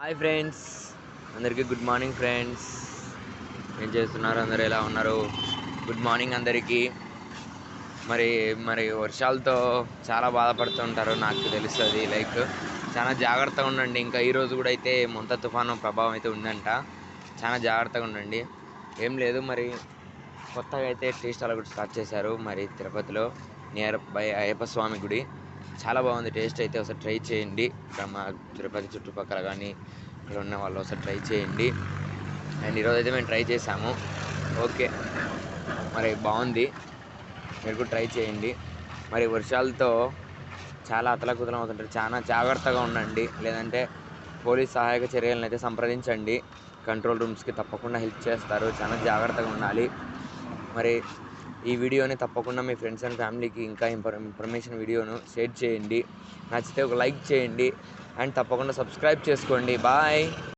Hi friends అందరికీ good morning friends ఏం చేస్తున్నారు? అందరు ఎలా ఉన్నారు? గుడ్ మార్నింగ్ అందరికీ. మరి మరి వర్షాలతో చాలా బాధపడుతుంటారు నాకు తెలుస్తుంది. లైక్ చాలా జాగ్రత్తగా ఉండండి. ఇంకా ఈరోజు కూడా అయితే మొంత తుఫాను ప్రభావం అయితే ఉందంట. చాలా జాగ్రత్తగా ఉండండి. ఏం లేదు మరి కొత్తగా అయితే టీ స్టాల్ కూడా స్టార్ట్ చేశారు. మరి తిరుపతిలో నియర్ బై అయ్యప్ప స్వామి గుడి. చాలా బాగుంది. టేస్ట్ అయితే ఒకసారి ట్రై చేయండి. ఇక్కడ మా తిరుపతి చుట్టుపక్కల కానీ ఇక్కడ ఉన్న వాళ్ళు ఒకసారి ట్రై చేయండి. అండ్ ఈరోజు అయితే మేము ట్రై చేసాము. ఓకే. మరి బాగుంది. మీరు కూడా ట్రై చేయండి. మరి వర్షాలతో చాలా అతలకుతలం అవుతుంటారు. చాలా జాగ్రత్తగా ఉండండి. లేదంటే పోలీస్ సహాయక చర్యలను అయితే సంప్రదించండి. కంట్రోల్ రూమ్స్కి తప్పకుండా హెల్ప్ చేస్తారు. చాలా జాగ్రత్తగా ఉండాలి. మరి ఈ వీడియోని తప్పకుండా మీ ఫ్రెండ్స్ అండ్ ఫ్యామిలీకి ఇంకా ఇన్ఫర్మేషన్ వీడియోను షేర్ చేయండి. నచ్చితే ఒక లైక్ చేయండి. అండ్ తప్పకుండా సబ్స్క్రైబ్ చేసుకోండి. బాయ్.